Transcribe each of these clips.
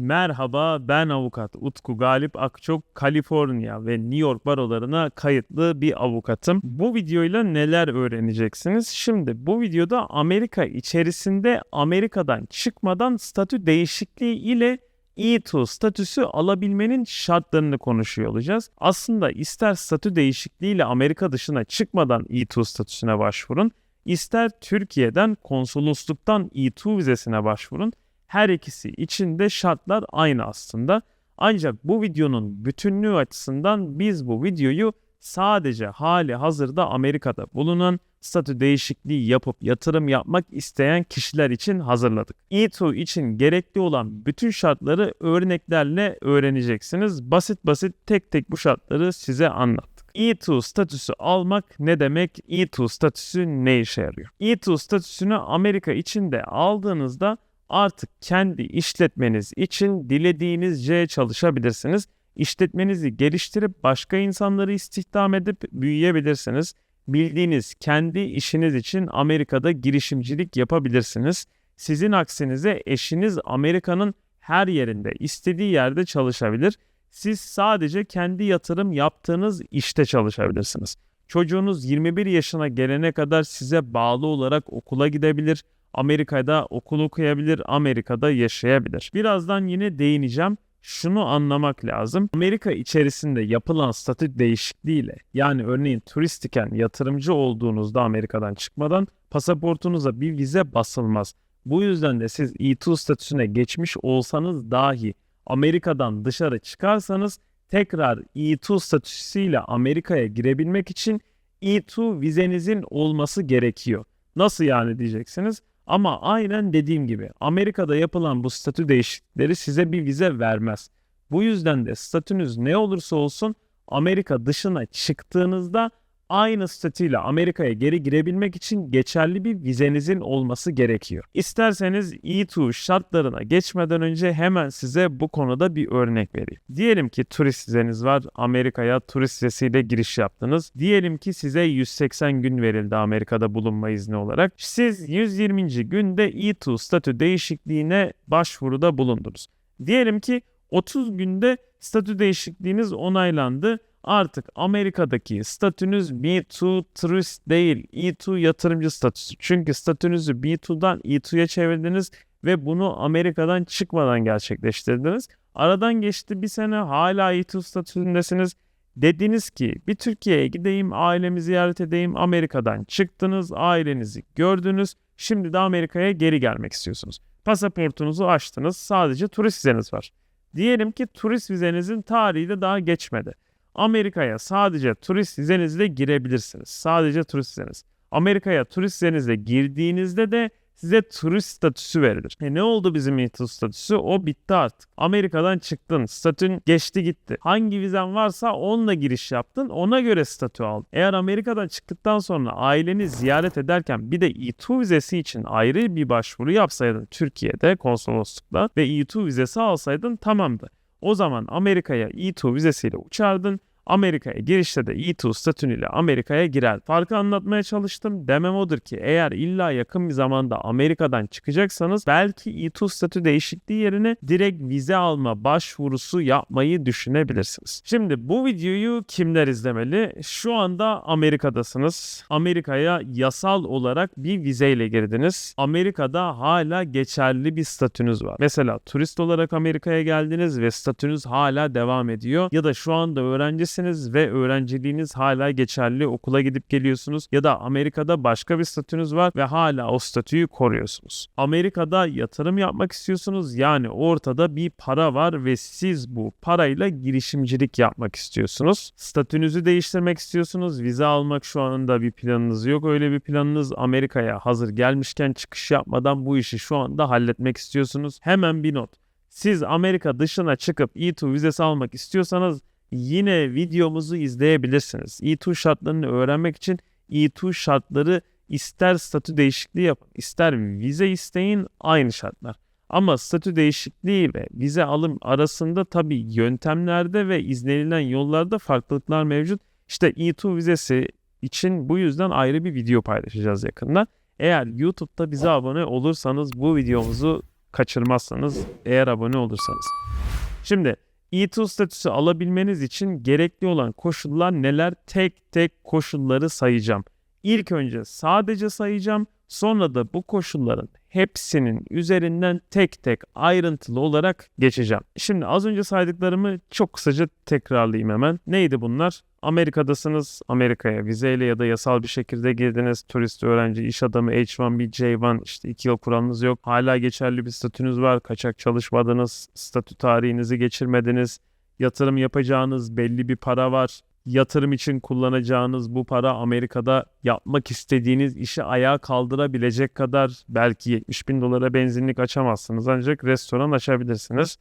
Merhaba ben avukat Utku Galip Akçok Kaliforniya ve New York barolarına kayıtlı bir avukatım. Bu videoyla neler öğreneceksiniz? Şimdi bu videoda Amerika içerisinde Amerika'dan çıkmadan statü değişikliği ile E2 statüsü alabilmenin şartlarını konuşuyor olacağız. Aslında ister statü değişikliğiyle Amerika dışına çıkmadan E2 statüsüne başvurun, ister Türkiye'den konsolosluktan E2 vizesine başvurun. Her ikisi için de şartlar aynı aslında. Ancak bu videonun bütünlüğü açısından biz bu videoyu sadece hali hazırda Amerika'da bulunan statü değişikliği yapıp yatırım yapmak isteyen kişiler için hazırladık. E2 için gerekli olan bütün şartları örneklerle öğreneceksiniz. Basit basit tek tek bu şartları size anlattık. E2 statüsü almak ne demek? E2 statüsü ne işe yarıyor? E2 statüsünü Amerika içinde aldığınızda artık kendi işletmeniz için dilediğinizce çalışabilirsiniz. İşletmenizi geliştirip başka insanları istihdam edip büyüyebilirsiniz. Bildiğiniz kendi işiniz için Amerika'da girişimcilik yapabilirsiniz. Sizin aksinize eşiniz Amerika'nın her yerinde, istediği yerde çalışabilir. Siz sadece kendi yatırım yaptığınız işte çalışabilirsiniz. Çocuğunuz 21 yaşına gelene kadar size bağlı olarak okula gidebilir, Amerika'da okul okuyabilir, Amerika'da yaşayabilir. Birazdan yine değineceğim. Şunu anlamak lazım. Amerika içerisinde yapılan statü değişikliğiyle yani örneğin turist iken yatırımcı olduğunuzda Amerika'dan çıkmadan pasaportunuza bir vize basılmaz. Bu yüzden de siz E2 statüsüne geçmiş olsanız dahi Amerika'dan dışarı çıkarsanız tekrar E2 statüsüyle Amerika'ya girebilmek için E2 vizenizin olması gerekiyor. Nasıl yani diyeceksiniz? Ama aynen dediğim gibi Amerika'da yapılan bu statü değişiklikleri size bir vize vermez. Bu yüzden de statünüz ne olursa olsun Amerika dışına çıktığınızda aynı statüyle Amerika'ya geri girebilmek için geçerli bir vizenizin olması gerekiyor. İsterseniz E2 şartlarına geçmeden önce hemen size bu konuda bir örnek vereyim. Diyelim ki turist vizeniz var. Amerika'ya turist vizesiyle giriş yaptınız. Diyelim ki size 180 gün verildi Amerika'da bulunma izni olarak. Siz 120. günde E2 statü değişikliğine başvuruda bulundunuz. Diyelim ki 30 günde statü değişikliğiniz onaylandı artık Amerika'daki statünüz B2 turist değil, E2 yatırımcı statüsü. Çünkü statünüzü B2'dan E2'ya çevirdiniz ve bunu Amerika'dan çıkmadan gerçekleştirdiniz. Aradan geçti bir sene hala E2 statüsündesiniz. Dediniz ki bir Türkiye'ye gideyim, ailemi ziyaret edeyim. Amerika'dan çıktınız, ailenizi gördünüz. Şimdi de Amerika'ya geri gelmek istiyorsunuz. Pasaportunuzu açtınız, sadece turist vizeniz var. Diyelim ki turist vizenizin tarihi de daha geçmedi. Amerika'ya sadece turist vizenizle girebilirsiniz. Sadece turist vizeniz. Amerika'ya turist vizenizle girdiğinizde de size turist statüsü verilir. E ne oldu bizim E2 statüsü? O bitti artık. Amerika'dan çıktın. Statün geçti gitti. Hangi vizen varsa onunla giriş yaptın. Ona göre statü aldın. Eğer Amerika'dan çıktıktan sonra aileni ziyaret ederken bir de E2 vizesi için ayrı bir başvuru yapsaydın Türkiye'de konsoloslukla ve E2 vizesi alsaydın tamamdı. O zaman Amerika'ya E2 vizesiyle uçardın. Amerika'ya girişte de E2 statünüyle Amerika'ya girer. Farkı anlatmaya çalıştım. Demem odur ki eğer illa yakın bir zamanda Amerika'dan çıkacaksanız belki E2 statü değişikliği yerine direkt vize alma başvurusu yapmayı düşünebilirsiniz. Şimdi bu videoyu kimler izlemeli? Şu anda Amerika'dasınız. Amerika'ya yasal olarak bir vizeyle girdiniz. Amerika'da hala geçerli bir statünüz var. Mesela turist olarak Amerika'ya geldiniz ve statünüz hala devam ediyor. Ya da şu anda öğrencisiniz ve öğrenciliğiniz hala geçerli. Okula gidip geliyorsunuz. Ya da Amerika'da başka bir statünüz var ve hala o statüyü koruyorsunuz. Amerika'da yatırım yapmak istiyorsunuz. Yani ortada bir para var ve siz bu parayla girişimcilik yapmak istiyorsunuz. Statünüzü değiştirmek istiyorsunuz. Vize almak şu anda bir planınız yok. Öyle bir planınız Amerika'ya hazır gelmişken çıkış yapmadan bu işi şu anda halletmek istiyorsunuz. Hemen bir not. Siz Amerika dışına çıkıp E2 vizesi almak istiyorsanız yine videomuzu izleyebilirsiniz. E2 şartlarını öğrenmek için E2 şartları ister statü değişikliği yapın, ister vize isteyin aynı şartlar. Ama statü değişikliği ve vize alım arasında tabii yöntemlerde ve izlenilen yollarda farklılıklar mevcut. İşte E2 vizesi için bu yüzden ayrı bir video paylaşacağız yakında. Eğer YouTube'da bize abone olursanız bu videomuzu kaçırmazsanız eğer abone olursanız. Şimdi E2 statüsü alabilmeniz için gerekli olan koşullar neler? Tek tek koşulları sayacağım. İlk önce sadece sayacağım. Sonra da bu koşulların hepsinin üzerinden tek tek ayrıntılı olarak geçeceğim. Şimdi az önce saydıklarımı çok kısaca tekrarlayayım hemen. Neydi bunlar? Amerika'dasınız. Amerika'ya vizeyle ya da yasal bir şekilde girdiniz. Turist, öğrenci, iş adamı, H1B, J1 işte 2 yıl kuralınız yok. Hala geçerli bir statünüz var. Kaçak çalışmadınız. Statü tarihinizi geçirmediniz. Yatırım yapacağınız belli bir para var yatırım için kullanacağınız bu para Amerika'da yapmak istediğiniz işi ayağa kaldırabilecek kadar belki 70 bin dolara benzinlik açamazsınız ancak restoran açabilirsiniz.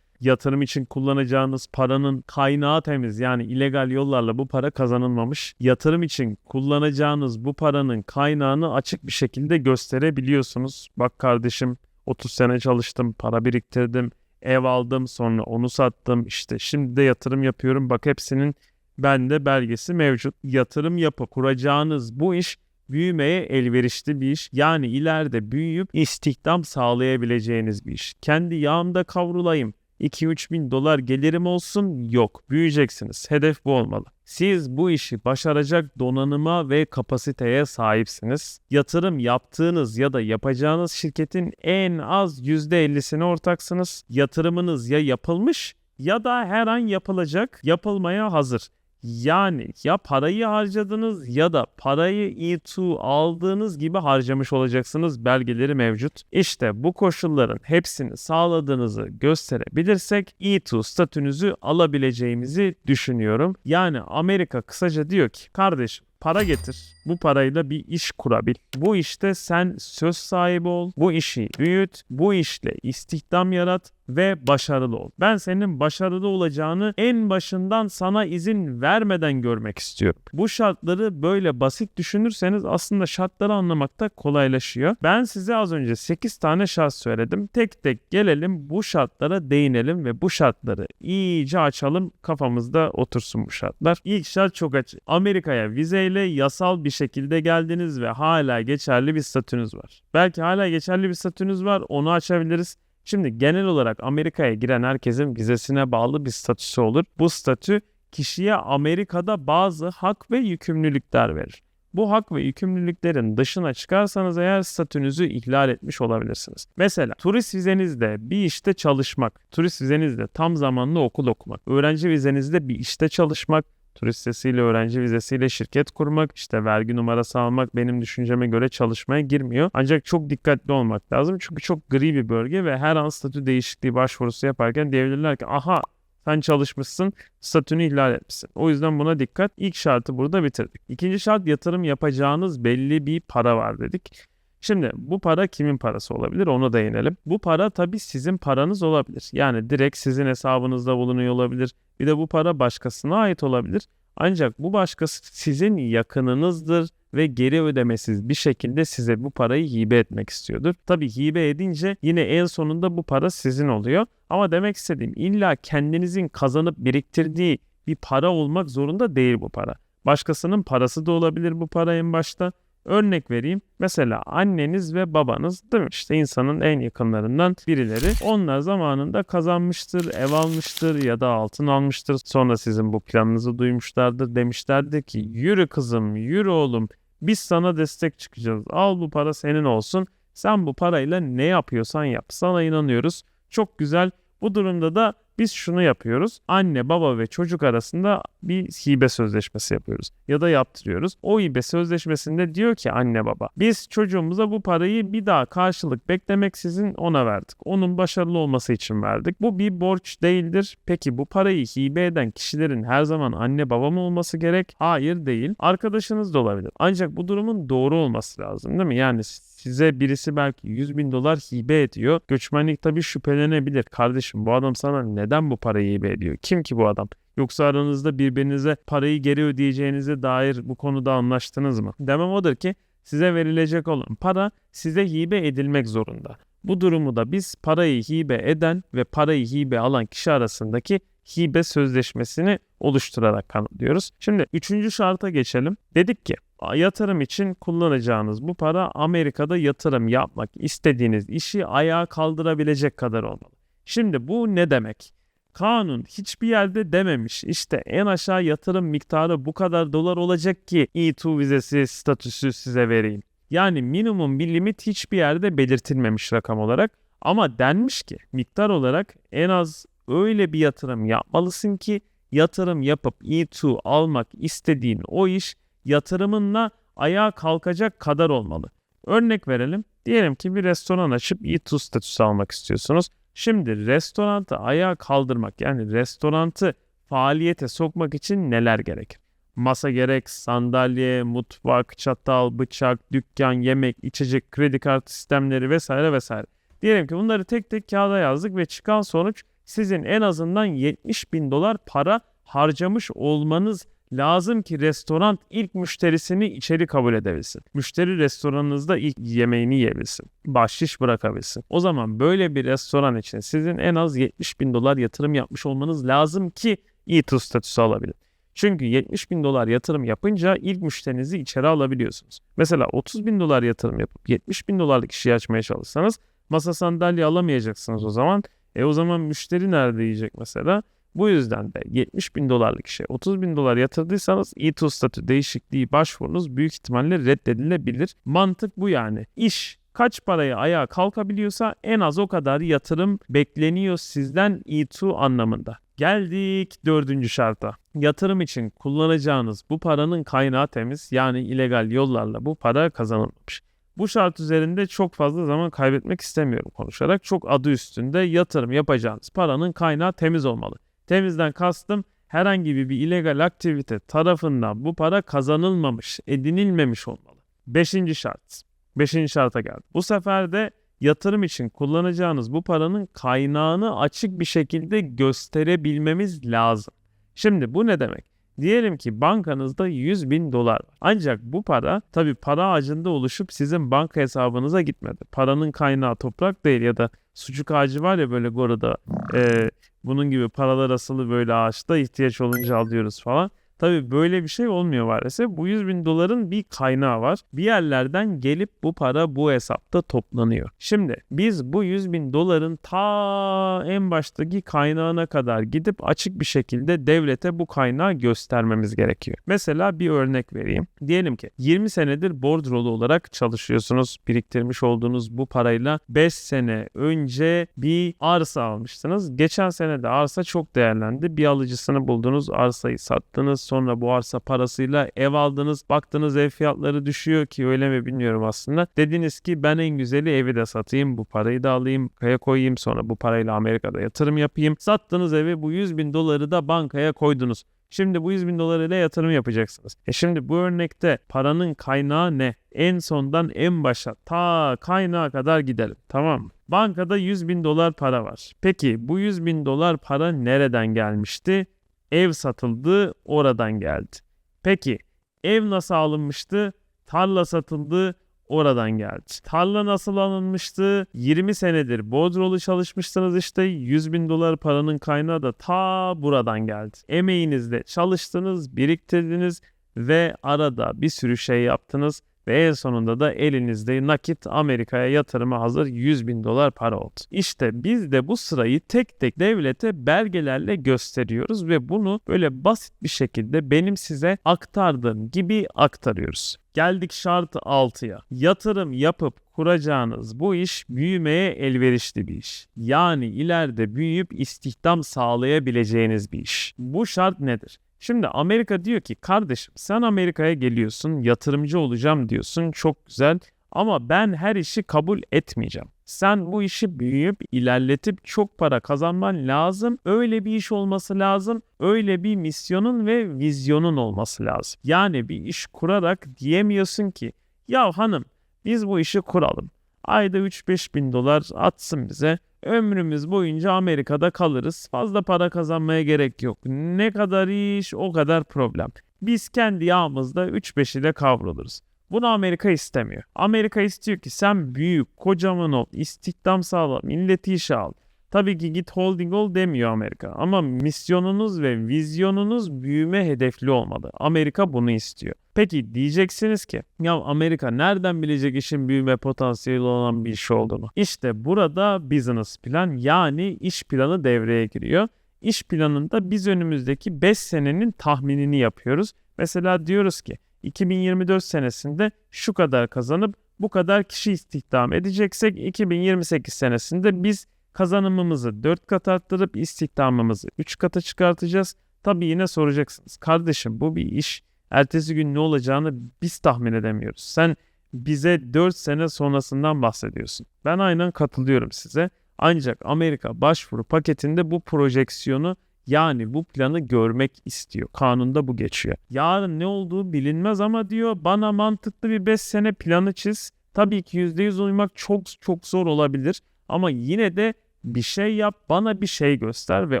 Yatırım için kullanacağınız paranın kaynağı temiz yani illegal yollarla bu para kazanılmamış. Yatırım için kullanacağınız bu paranın kaynağını açık bir şekilde gösterebiliyorsunuz. Bak kardeşim 30 sene çalıştım, para biriktirdim, ev aldım, sonra onu sattım. İşte şimdi de yatırım yapıyorum. Bak hepsinin bende belgesi mevcut. Yatırım yapıp kuracağınız bu iş büyümeye elverişli bir iş. Yani ileride büyüyüp istihdam sağlayabileceğiniz bir iş. Kendi yağımda kavrulayım. 2-3 bin dolar gelirim olsun yok. Büyüyeceksiniz. Hedef bu olmalı. Siz bu işi başaracak donanıma ve kapasiteye sahipsiniz. Yatırım yaptığınız ya da yapacağınız şirketin en az %50'sine ortaksınız. Yatırımınız ya yapılmış ya da her an yapılacak, yapılmaya hazır. Yani ya parayı harcadınız ya da parayı E2 aldığınız gibi harcamış olacaksınız belgeleri mevcut. İşte bu koşulların hepsini sağladığınızı gösterebilirsek E2 statünüzü alabileceğimizi düşünüyorum. Yani Amerika kısaca diyor ki kardeşim para getir. Bu parayla bir iş kurabil. Bu işte sen söz sahibi ol. Bu işi büyüt. Bu işle istihdam yarat ve başarılı ol. Ben senin başarılı olacağını en başından sana izin vermeden görmek istiyorum. Bu şartları böyle basit düşünürseniz aslında şartları anlamakta kolaylaşıyor. Ben size az önce 8 tane şart söyledim. Tek tek gelelim bu şartlara değinelim ve bu şartları iyice açalım. Kafamızda otursun bu şartlar. İlk şart çok açık. Amerika'ya vizeyle yasal bir şekilde geldiniz ve hala geçerli bir statünüz var. Belki hala geçerli bir statünüz var onu açabiliriz. Şimdi genel olarak Amerika'ya giren herkesin vizesine bağlı bir statüsü olur. Bu statü kişiye Amerika'da bazı hak ve yükümlülükler verir. Bu hak ve yükümlülüklerin dışına çıkarsanız eğer statünüzü ihlal etmiş olabilirsiniz. Mesela turist vizenizde bir işte çalışmak, turist vizenizde tam zamanlı okul okumak, öğrenci vizenizde bir işte çalışmak, turist vizesiyle, öğrenci vizesiyle şirket kurmak, işte vergi numarası almak benim düşünceme göre çalışmaya girmiyor. Ancak çok dikkatli olmak lazım. Çünkü çok gri bir bölge ve her an statü değişikliği başvurusu yaparken diyebilirler ki aha sen çalışmışsın, statünü ihlal etmişsin. O yüzden buna dikkat. İlk şartı burada bitirdik. İkinci şart yatırım yapacağınız belli bir para var dedik. Şimdi bu para kimin parası olabilir ona değinelim. Bu para tabii sizin paranız olabilir. Yani direkt sizin hesabınızda bulunuyor olabilir. Bir de bu para başkasına ait olabilir. Ancak bu başkası sizin yakınınızdır ve geri ödemesiz bir şekilde size bu parayı hibe etmek istiyordur. Tabii hibe edince yine en sonunda bu para sizin oluyor. Ama demek istediğim illa kendinizin kazanıp biriktirdiği bir para olmak zorunda değil bu para. Başkasının parası da olabilir bu para en başta. Örnek vereyim. Mesela anneniz ve babanız değil mi? İşte insanın en yakınlarından birileri. Onlar zamanında kazanmıştır, ev almıştır ya da altın almıştır. Sonra sizin bu planınızı duymuşlardır. Demişlerdir ki yürü kızım, yürü oğlum. Biz sana destek çıkacağız. Al bu para senin olsun. Sen bu parayla ne yapıyorsan yap. Sana inanıyoruz. Çok güzel. Bu durumda da biz şunu yapıyoruz. Anne, baba ve çocuk arasında bir hibe sözleşmesi yapıyoruz. Ya da yaptırıyoruz. O hibe sözleşmesinde diyor ki anne baba biz çocuğumuza bu parayı bir daha karşılık beklemeksizin ona verdik. Onun başarılı olması için verdik. Bu bir borç değildir. Peki bu parayı hibe eden kişilerin her zaman anne baba mı olması gerek? Hayır değil. Arkadaşınız da olabilir. Ancak bu durumun doğru olması lazım değil mi? Yani size birisi belki 100 bin dolar hibe ediyor. Göçmenlik tabii şüphelenebilir. Kardeşim bu adam sana neden bu parayı hibe ediyor? Kim ki bu adam? Yoksa aranızda birbirinize parayı geri ödeyeceğinize dair bu konuda anlaştınız mı? Demem odur ki size verilecek olan para size hibe edilmek zorunda. Bu durumu da biz parayı hibe eden ve parayı hibe alan kişi arasındaki hibe sözleşmesini oluşturarak kanıtlıyoruz. Şimdi üçüncü şarta geçelim. Dedik ki yatırım için kullanacağınız bu para Amerika'da yatırım yapmak istediğiniz işi ayağa kaldırabilecek kadar olmalı. Şimdi bu ne demek? Kanun hiçbir yerde dememiş. İşte en aşağı yatırım miktarı bu kadar dolar olacak ki E2 vizesi statüsü size vereyim. Yani minimum bir limit hiçbir yerde belirtilmemiş rakam olarak. Ama denmiş ki miktar olarak en az öyle bir yatırım yapmalısın ki yatırım yapıp E2 almak istediğin o iş yatırımınla ayağa kalkacak kadar olmalı. Örnek verelim. Diyelim ki bir restoran açıp E2 statüsü almak istiyorsunuz. Şimdi restorantı ayağa kaldırmak yani restorantı faaliyete sokmak için neler gerekir? Masa gerek, sandalye, mutfak, çatal, bıçak, dükkan, yemek, içecek, kredi kartı sistemleri vesaire vesaire. Diyelim ki bunları tek tek kağıda yazdık ve çıkan sonuç sizin en azından 70 bin dolar para harcamış olmanız lazım ki restoran ilk müşterisini içeri kabul edebilsin. Müşteri restoranınızda ilk yemeğini yiyebilsin. Bahşiş bırakabilsin. O zaman böyle bir restoran için sizin en az 70 bin dolar yatırım yapmış olmanız lazım ki E2 statüsü alabilin. Çünkü 70 bin dolar yatırım yapınca ilk müşterinizi içeri alabiliyorsunuz. Mesela 30 bin dolar yatırım yapıp 70 bin dolarlık işi açmaya çalışsanız masa sandalye alamayacaksınız o zaman. E o zaman müşteri nerede yiyecek mesela? Bu yüzden de 70 bin dolarlık işe 30 bin dolar yatırdıysanız E2 statü değişikliği başvurunuz büyük ihtimalle reddedilebilir. Mantık bu yani. İş kaç paraya ayağa kalkabiliyorsa en az o kadar yatırım bekleniyor sizden E2 anlamında. Geldik dördüncü şarta. Yatırım için kullanacağınız bu paranın kaynağı temiz yani illegal yollarla bu para kazanılmamış. Bu şart üzerinde çok fazla zaman kaybetmek istemiyorum konuşarak. Çok adı üstünde yatırım yapacağınız paranın kaynağı temiz olmalı. Temizden kastım herhangi bir illegal aktivite tarafından bu para kazanılmamış, edinilmemiş olmalı. Beşinci şart. Beşinci şarta geldi. Bu sefer de yatırım için kullanacağınız bu paranın kaynağını açık bir şekilde gösterebilmemiz lazım. Şimdi bu ne demek? Diyelim ki bankanızda 100 bin dolar var. Ancak bu para tabi para ağacında oluşup sizin banka hesabınıza gitmedi. Paranın kaynağı toprak değil ya da sucuk ağacı var ya böyle Gora'da e, bunun gibi paralar asılı böyle ağaçta ihtiyaç olunca alıyoruz falan. Tabi böyle bir şey olmuyor maalesef. Bu 100 bin doların bir kaynağı var. Bir yerlerden gelip bu para bu hesapta toplanıyor. Şimdi biz bu 100 bin doların ta en baştaki kaynağına kadar gidip açık bir şekilde devlete bu kaynağı göstermemiz gerekiyor. Mesela bir örnek vereyim. Diyelim ki 20 senedir bordrolu olarak çalışıyorsunuz. Biriktirmiş olduğunuz bu parayla 5 sene önce bir arsa almıştınız. Geçen sene de arsa çok değerlendi. Bir alıcısını buldunuz, arsayı sattınız sonra bu arsa parasıyla ev aldınız. Baktınız ev fiyatları düşüyor ki öyle mi bilmiyorum aslında. Dediniz ki ben en güzeli evi de satayım. Bu parayı da alayım. Kaya koyayım. Sonra bu parayla Amerika'da yatırım yapayım. Sattınız evi bu 100 bin doları da bankaya koydunuz. Şimdi bu 100 bin dolarıyla yatırım yapacaksınız. E şimdi bu örnekte paranın kaynağı ne? En sondan en başa ta kaynağa kadar gidelim. Tamam mı? Bankada 100 bin dolar para var. Peki bu 100 bin dolar para nereden gelmişti? Ev satıldı, oradan geldi. Peki ev nasıl alınmıştı? Tarla satıldı, oradan geldi. Tarla nasıl alınmıştı? 20 senedir Bodrolu çalışmışsınız işte 100 bin dolar paranın kaynağı da ta buradan geldi. Emeğinizle çalıştınız, biriktirdiniz ve arada bir sürü şey yaptınız ve en sonunda da elinizde nakit Amerika'ya yatırıma hazır 100 bin dolar para oldu. İşte biz de bu sırayı tek tek devlete belgelerle gösteriyoruz ve bunu böyle basit bir şekilde benim size aktardığım gibi aktarıyoruz. Geldik şart 6'ya. Yatırım yapıp kuracağınız bu iş büyümeye elverişli bir iş. Yani ileride büyüyüp istihdam sağlayabileceğiniz bir iş. Bu şart nedir? Şimdi Amerika diyor ki kardeşim sen Amerika'ya geliyorsun yatırımcı olacağım diyorsun çok güzel ama ben her işi kabul etmeyeceğim. Sen bu işi büyüyüp ilerletip çok para kazanman lazım. Öyle bir iş olması lazım. Öyle bir misyonun ve vizyonun olması lazım. Yani bir iş kurarak diyemiyorsun ki ya hanım biz bu işi kuralım. Ayda 3-5 bin dolar atsın bize. Ömrümüz boyunca Amerika'da kalırız. Fazla para kazanmaya gerek yok. Ne kadar iş o kadar problem. Biz kendi yağımızda 3-5 ile kavruluruz. Bunu Amerika istemiyor. Amerika istiyor ki sen büyük, kocaman ol, istihdam sağla, milleti işe al. Tabii ki git holding ol demiyor Amerika ama misyonunuz ve vizyonunuz büyüme hedefli olmalı. Amerika bunu istiyor. Peki diyeceksiniz ki ya Amerika nereden bilecek işin büyüme potansiyeli olan bir iş olduğunu? İşte burada business plan yani iş planı devreye giriyor. İş planında biz önümüzdeki 5 senenin tahminini yapıyoruz. Mesela diyoruz ki 2024 senesinde şu kadar kazanıp bu kadar kişi istihdam edeceksek 2028 senesinde biz kazanımımızı 4 kat arttırıp istihdamımızı 3 kata çıkartacağız. Tabii yine soracaksınız. Kardeşim bu bir iş. Ertesi gün ne olacağını biz tahmin edemiyoruz. Sen bize 4 sene sonrasından bahsediyorsun. Ben aynen katılıyorum size. Ancak Amerika başvuru paketinde bu projeksiyonu yani bu planı görmek istiyor. Kanunda bu geçiyor. Yarın ne olduğu bilinmez ama diyor bana mantıklı bir 5 sene planı çiz. Tabii ki %100 uymak çok çok zor olabilir ama yine de bir şey yap, bana bir şey göster ve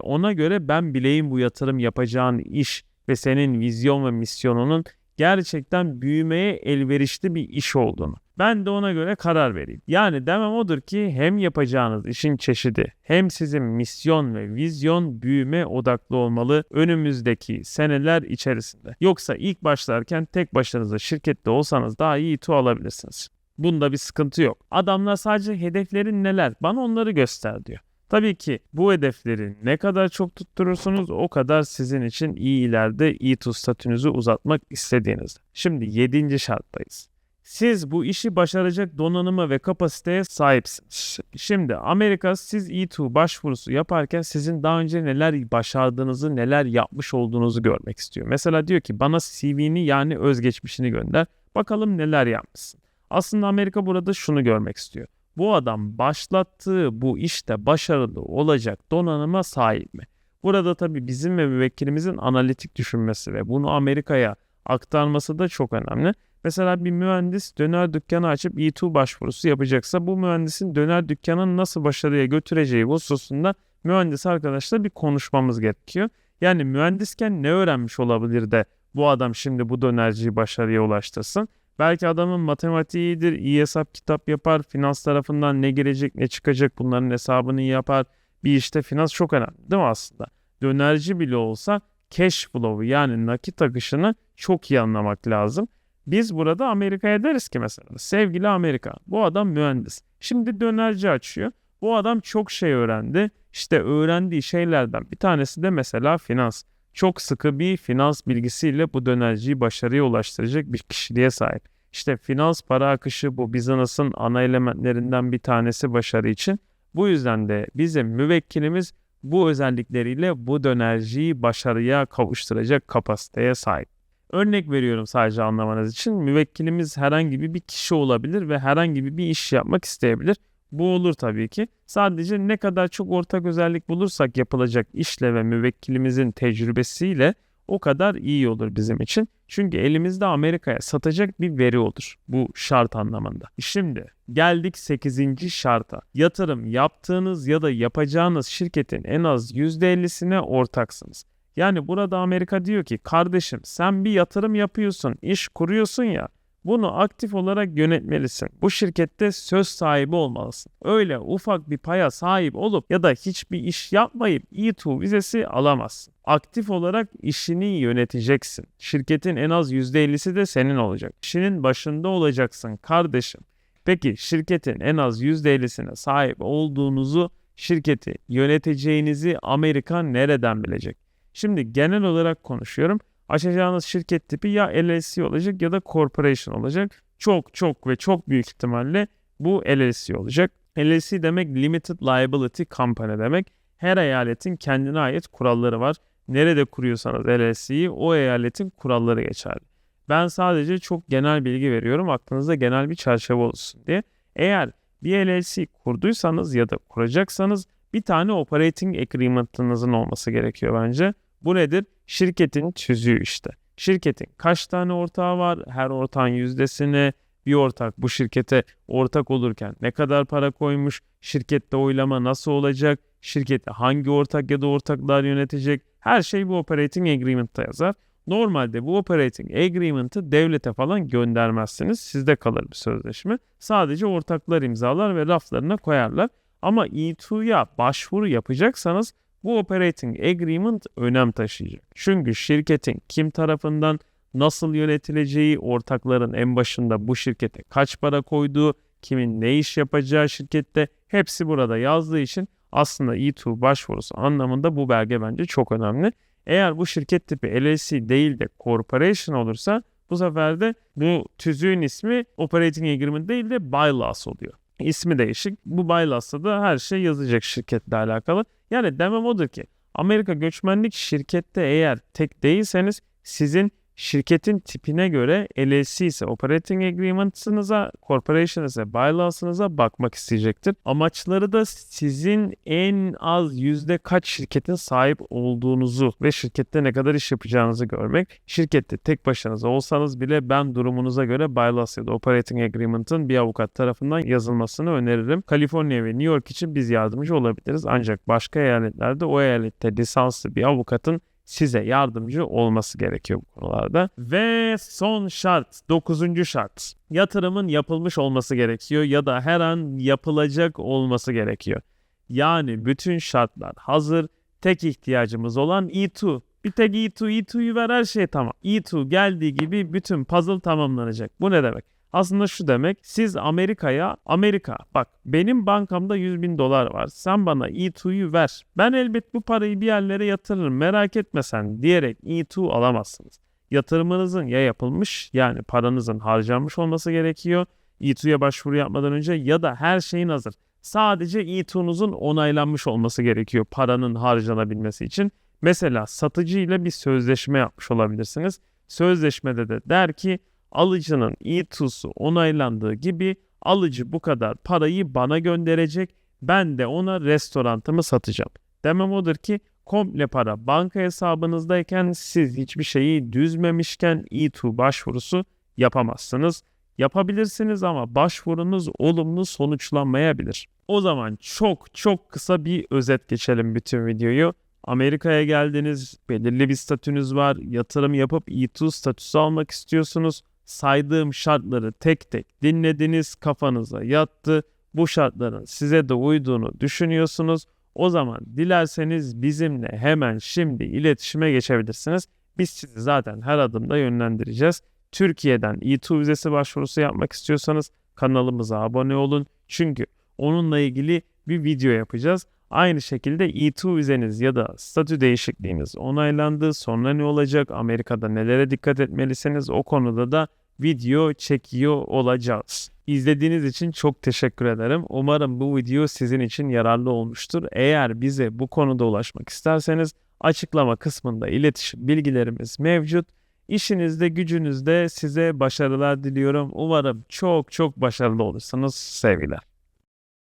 ona göre ben bileyim bu yatırım yapacağın iş ve senin vizyon ve misyonunun gerçekten büyümeye elverişli bir iş olduğunu. Ben de ona göre karar vereyim. Yani demem odur ki hem yapacağınız işin çeşidi hem sizin misyon ve vizyon büyüme odaklı olmalı önümüzdeki seneler içerisinde. Yoksa ilk başlarken tek başınıza şirkette olsanız daha iyi itu alabilirsiniz. Bunda bir sıkıntı yok. Adamlar sadece hedeflerin neler bana onları göster diyor. Tabii ki bu hedefleri ne kadar çok tutturursunuz o kadar sizin için iyi ileride E2 statünüzü uzatmak istediğinizde. Şimdi 7. şarttayız. Siz bu işi başaracak donanıma ve kapasiteye sahipsiniz. Şimdi Amerika siz E2 başvurusu yaparken sizin daha önce neler başardığınızı, neler yapmış olduğunuzu görmek istiyor. Mesela diyor ki bana CV'ni yani özgeçmişini gönder. Bakalım neler yapmışsın. Aslında Amerika burada şunu görmek istiyor. Bu adam başlattığı bu işte başarılı olacak donanıma sahip mi? Burada tabii bizim ve müvekkilimizin analitik düşünmesi ve bunu Amerika'ya aktarması da çok önemli. Mesela bir mühendis döner dükkanı açıp E2 başvurusu yapacaksa bu mühendisin döner dükkanını nasıl başarıya götüreceği hususunda mühendis arkadaşla bir konuşmamız gerekiyor. Yani mühendisken ne öğrenmiş olabilir de bu adam şimdi bu dönerciyi başarıya ulaştırsın? Belki adamın matematiği iyi hesap kitap yapar, finans tarafından ne gelecek ne çıkacak bunların hesabını yapar. Bir işte finans çok önemli değil mi aslında? Dönerci bile olsa cash flow'u yani nakit akışını çok iyi anlamak lazım. Biz burada Amerika'ya deriz ki mesela sevgili Amerika bu adam mühendis. Şimdi dönerci açıyor. Bu adam çok şey öğrendi. İşte öğrendiği şeylerden bir tanesi de mesela finans. Çok sıkı bir finans bilgisiyle bu dönerciyi başarıya ulaştıracak bir kişiliğe sahip. İşte finans para akışı bu business'ın ana elementlerinden bir tanesi başarı için. Bu yüzden de bizim müvekkilimiz bu özellikleriyle bu dönerciyi başarıya kavuşturacak kapasiteye sahip. Örnek veriyorum sadece anlamanız için. Müvekkilimiz herhangi bir kişi olabilir ve herhangi bir iş yapmak isteyebilir. Bu olur tabii ki. Sadece ne kadar çok ortak özellik bulursak yapılacak işle ve müvekkilimizin tecrübesiyle o kadar iyi olur bizim için. Çünkü elimizde Amerika'ya satacak bir veri olur bu şart anlamında. Şimdi geldik 8. şarta. Yatırım yaptığınız ya da yapacağınız şirketin en az %50'sine ortaksınız. Yani burada Amerika diyor ki kardeşim sen bir yatırım yapıyorsun, iş kuruyorsun ya bunu aktif olarak yönetmelisin. Bu şirkette söz sahibi olmalısın. Öyle ufak bir paya sahip olup ya da hiçbir iş yapmayıp E2 vizesi alamazsın. Aktif olarak işini yöneteceksin. Şirketin en az %50'si de senin olacak. İşinin başında olacaksın kardeşim. Peki şirketin en az %50'sine sahip olduğunuzu, şirketi yöneteceğinizi Amerika nereden bilecek? Şimdi genel olarak konuşuyorum. Açacağınız şirket tipi ya LLC olacak ya da corporation olacak. Çok çok ve çok büyük ihtimalle bu LLC olacak. LLC demek Limited Liability Company demek. Her eyaletin kendine ait kuralları var. Nerede kuruyorsanız LLC'yi o eyaletin kuralları geçerli. Ben sadece çok genel bilgi veriyorum aklınızda genel bir çerçeve olsun diye. Eğer bir LLC kurduysanız ya da kuracaksanız bir tane operating agreement'ınızın olması gerekiyor bence. Bu nedir? Şirketin tüzüğü işte. Şirketin kaç tane ortağı var? Her ortağın yüzdesini bir ortak bu şirkete ortak olurken ne kadar para koymuş? Şirkette oylama nasıl olacak? Şirketi hangi ortak ya da ortaklar yönetecek? Her şey bu operating agreement'ta yazar. Normalde bu operating agreement'ı devlete falan göndermezsiniz. Sizde kalır bir sözleşme. Sadece ortaklar imzalar ve raflarına koyarlar. Ama E2'ya başvuru yapacaksanız bu operating agreement önem taşıyacak. Çünkü şirketin kim tarafından nasıl yönetileceği, ortakların en başında bu şirkete kaç para koyduğu, kimin ne iş yapacağı şirkette hepsi burada yazdığı için aslında E2 başvurusu anlamında bu belge bence çok önemli. Eğer bu şirket tipi LLC değil de corporation olursa bu sefer de bu tüzüğün ismi operating agreement değil de bylaws oluyor. İsmi değişik. Bu bylaws'ta da her şey yazacak şirketle alakalı. Yani demem odur ki Amerika göçmenlik şirkette eğer tek değilseniz sizin şirketin tipine göre LLC ise operating agreement'ınıza, corporation ise bylaws'ınıza bakmak isteyecektir. Amaçları da sizin en az yüzde kaç şirketin sahip olduğunuzu ve şirkette ne kadar iş yapacağınızı görmek. Şirkette tek başınıza olsanız bile ben durumunuza göre bylaws ya da operating agreement'ın bir avukat tarafından yazılmasını öneririm. Kaliforniya ve New York için biz yardımcı olabiliriz. Ancak başka eyaletlerde o eyalette lisanslı bir avukatın size yardımcı olması gerekiyor bu konularda. Ve son şart, dokuzuncu şart. Yatırımın yapılmış olması gerekiyor ya da her an yapılacak olması gerekiyor. Yani bütün şartlar hazır. Tek ihtiyacımız olan E2. Bir tek E2, E2'yu ver her şey tamam. E2 geldiği gibi bütün puzzle tamamlanacak. Bu ne demek? Aslında şu demek siz Amerika'ya Amerika bak benim bankamda 100 bin dolar var sen bana E2'yu ver ben elbet bu parayı bir yerlere yatırırım merak etme sen diyerek E2 alamazsınız. Yatırımınızın ya yapılmış yani paranızın harcanmış olması gerekiyor E2'ya başvuru yapmadan önce ya da her şeyin hazır. Sadece E2'nuzun onaylanmış olması gerekiyor paranın harcanabilmesi için. Mesela satıcı ile bir sözleşme yapmış olabilirsiniz. Sözleşmede de der ki alıcının E2'su onaylandığı gibi alıcı bu kadar parayı bana gönderecek. Ben de ona restorantımı satacağım. Demem odur ki komple para banka hesabınızdayken siz hiçbir şeyi düzmemişken E2 başvurusu yapamazsınız. Yapabilirsiniz ama başvurunuz olumlu sonuçlanmayabilir. O zaman çok çok kısa bir özet geçelim bütün videoyu. Amerika'ya geldiniz, belirli bir statünüz var, yatırım yapıp E2 statüsü almak istiyorsunuz saydığım şartları tek tek dinlediniz, kafanıza yattı. Bu şartların size de uyduğunu düşünüyorsunuz. O zaman dilerseniz bizimle hemen şimdi iletişime geçebilirsiniz. Biz sizi zaten her adımda yönlendireceğiz. Türkiye'den E2 vizesi başvurusu yapmak istiyorsanız kanalımıza abone olun. Çünkü onunla ilgili bir video yapacağız. Aynı şekilde E2 vizeniz ya da statü değişikliğiniz onaylandı. Sonra ne olacak? Amerika'da nelere dikkat etmelisiniz? O konuda da video çekiyor olacağız. İzlediğiniz için çok teşekkür ederim. Umarım bu video sizin için yararlı olmuştur. Eğer bize bu konuda ulaşmak isterseniz açıklama kısmında iletişim bilgilerimiz mevcut. İşinizde, gücünüzde size başarılar diliyorum. Umarım çok çok başarılı olursunuz. Sevgiler.